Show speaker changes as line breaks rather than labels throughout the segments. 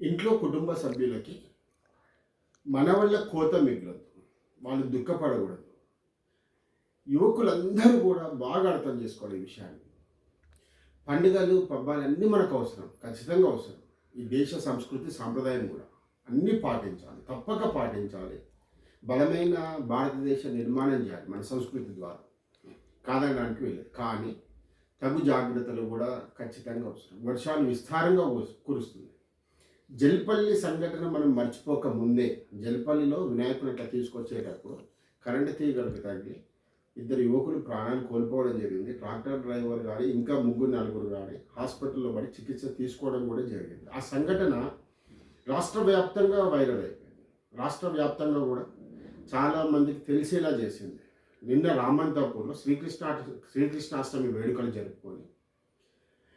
ఇంట్లో కుటుంబ సభ్యులకి మన వల్ల కోత మిగలదు వాళ్ళు దుఃఖపడకూడదు. యువకులందరూ కూడా బాగా అర్థం చేసుకోవాలి ఈ విషయాన్ని. పండుగలు పబ్బాలు అన్నీ మనకు అవసరం ఖచ్చితంగా అవసరం. ఈ దేశ సంస్కృతి సాంప్రదాయం కూడా అన్నీ పాటించాలి తప్పక పాటించాలి. బలమైన భారతదేశ నిర్మాణం చేయాలి మన సంస్కృతి ద్వారా. కాదనడానికి వెళ్ళదు కానీ తగు జాగ్రత్తలు కూడా ఖచ్చితంగా అవసరం. వర్షాలు విస్తారంగా కురుస్తుంది జల్పల్లి సంఘటన మనం మర్చిపోక ముందే జల్పల్లిలో వినాయకుని అట్లా తీసుకొచ్చేటప్పుడు కరెంటు తీగలకు తగ్గి ఇద్దరు యువకులు ప్రాణాలు కోల్పోవడం జరిగింది. ట్రాక్టర్ డ్రైవర్ కానీ ఇంకా ముగ్గురు నలుగురు కానీ హాస్పిటల్లో పడి చికిత్స తీసుకోవడం కూడా జరిగింది. ఆ సంఘటన రాష్ట్ర వ్యాప్తంగా వైరల్ అయిపోయింది. రాష్ట్ర వ్యాప్తంగా కూడా చాలా మందికి తెలిసేలా చేసింది. నిన్న రామంతాపూర్లో శ్రీకృష్ణ శ్రీకృష్ణాష్టమి వేడుకలు జరుపుకొని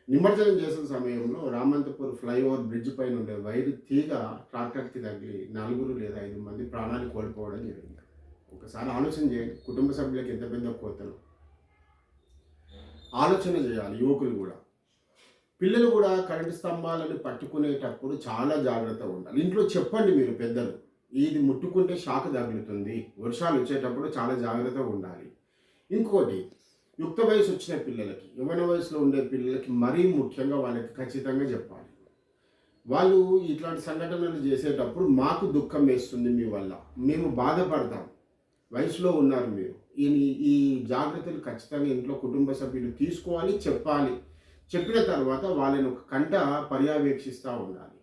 నిమజ్జనం చేసిన సమయంలో రామంతపూర్ ఫ్లైఓవర్ బ్రిడ్జ్ పైన ఉండే వైరు తీగ ట్రాక్టర్కి తగిలి నలుగురు లేదా ఐదు మంది ప్రాణాలు కోల్పోవడం జరిగింది. ఒకసారి ఆలోచన చేయండి. కుటుంబ సభ్యులకు ఎంత పెద్ద కోతలు? ఆలోచన చేయాలి యువకులు కూడా. పిల్లలు కూడా కరెంటు స్తంభాలను పట్టుకునేటప్పుడు చాలా జాగ్రత్తగా ఉండాలి. ఇంట్లో చెప్పండి మీరు పెద్దలు. ఇది ముట్టుకుంటే షాక్ తగులుతుంది. వర్షాలు వచ్చేటప్పుడు చాలా జాగ్రత్తగా ఉండాలి. ఇంకోటి యుక్త వయసు వచ్చిన పిల్లలకి యువన వయసులో ఉండే పిల్లలకి మరీ ముఖ్యంగా వాళ్ళకి ఖచ్చితంగా చెప్పాలి. వాళ్ళు ఇట్లాంటి సంఘటనలు చేసేటప్పుడు మాకు దుఃఖం వేస్తుంది మీ వల్ల. మేము బాధపడతాం. వయసులో ఉన్నారు మీరు. ఈ ఈ జాగ్రత్తలు ఖచ్చితంగా ఇంట్లో కుటుంబ సభ్యులు తీసుకోవాలి చెప్పాలి. చెప్పిన తర్వాత వాళ్ళని ఒక కంట పర్యవేక్షిస్తూ ఉండాలి.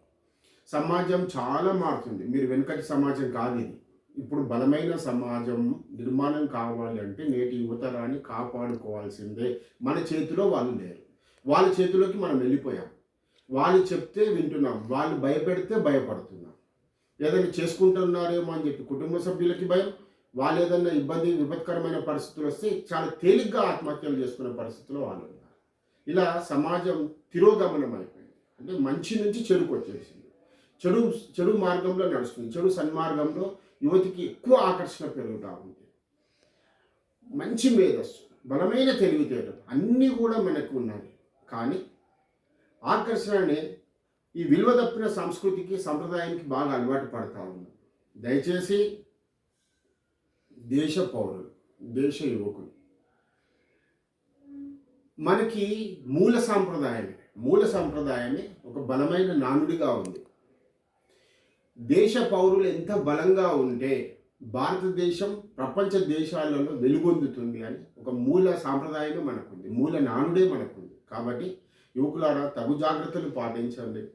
సమాజం చాలా మారుతుంది. మీరు వెనుకటి సమాజం కాదు ఇది. ఇప్పుడు బలమైన సమాజం నిర్మాణం కావాలి అంటే నేటి యువతరాన్ని కాపాడుకోవాల్సిందే. మన చేతిలో వాళ్ళు లేరు. వాళ్ళ చేతిలోకి మనం వెళ్ళిపోయాం. వాళ్ళు చెప్తే వింటున్నాం. వాళ్ళు భయపెడితే భయపడుతున్నాం. ఏదైనా చేసుకుంటున్నారేమో అని చెప్పి కుటుంబ సభ్యులకి భయం. వాళ్ళు ఏదైనా ఇబ్బంది విపత్కరమైన పరిస్థితులు వస్తే చాలా తేలిగ్గా ఆత్మహత్యలు చేసుకునే పరిస్థితిలో వాళ్ళు ఉన్నారు. ఇలా సమాజం తిరోగమనం అయిపోయింది. అంటే మంచి నుంచి చెడుకు వచ్చేసింది. చెడు చెడు మార్గంలో నడుస్తుంది. చెడు సన్మార్గంలో యువతికి ఎక్కువ ఆకర్షణ పెరుగుతూ ఉంది. మంచి మేధస్సు బలమైన తెలివితేటలు అన్నీ కూడా మనకు ఉన్నాయి. కానీ ఆకర్షణనే ఈ విలువ తప్పిన సంస్కృతికి సంప్రదాయానికి బాగా అలవాటు పడతా ఉన్నాం దయచేసి దేశ పౌరులు దేశ యువకులు మనకి మూల సాంప్రదాయమే మూల సాంప్రదాయమే ఒక బలమైన నానుడిగా ఉంది. దేశ పౌరులు ఎంత బలంగా ఉంటే భారతదేశం ప్రపంచ దేశాలలో వెలుగొందుతుంది అని ఒక మూల సాంప్రదాయమే మనకుంది. మూల నానుడే మనకుంది. కాబట్టి యువకులారా తగు జాగ్రత్తలు పాటించండి.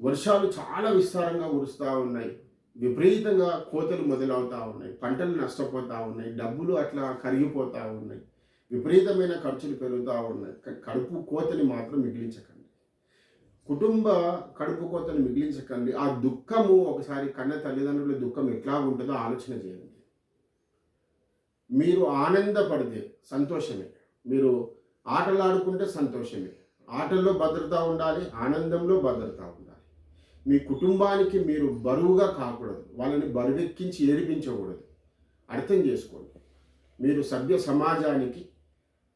వర్షాలు చాలా విస్తారంగా కురుస్తూ ఉన్నాయి. విపరీతంగా కోతలు మొదలవుతూ ఉన్నాయి. పంటలు నష్టపోతూ ఉన్నాయి. డబ్బులు అట్లా కరిగిపోతూ ఉన్నాయి. విపరీతమైన ఖర్చులు పెరుగుతూ ఉన్నాయి. కడుపు కోతని మాత్రం మిగిలించకండి కుటుంబ కడుపు కోతను మిగిలించకండి. ఆ దుఃఖము ఒకసారి కన్న తల్లిదండ్రుల దుఃఖం ఎట్లా ఉంటుందో ఆలోచన చేయండి. మీరు ఆనందపడితే సంతోషమే. మీరు ఆటలాడుకుంటే సంతోషమే. ఆటల్లో భద్రత ఉండాలి ఆనందంలో భద్రత ఉండాలి. మీ కుటుంబానికి మీరు బరువుగా కాకూడదు. వాళ్ళని బరువెక్కించి ఏడిపించకూడదు. అర్థం చేసుకోండి. మీరు సభ్య సమాజానికి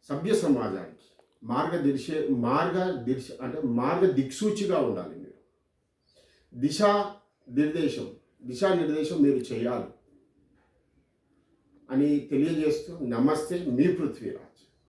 సభ్య సమాజానికి మార్గదిర్శే మార్గ అంటే మార్గ దిక్సూచిగా ఉండాలి మీరు. దిశా నిర్దేశం దిశా నిర్దేశం మీరు చేయాలి. అని తెలియజేస్తూ నమస్తే మీ పృథ్వీరాజ్.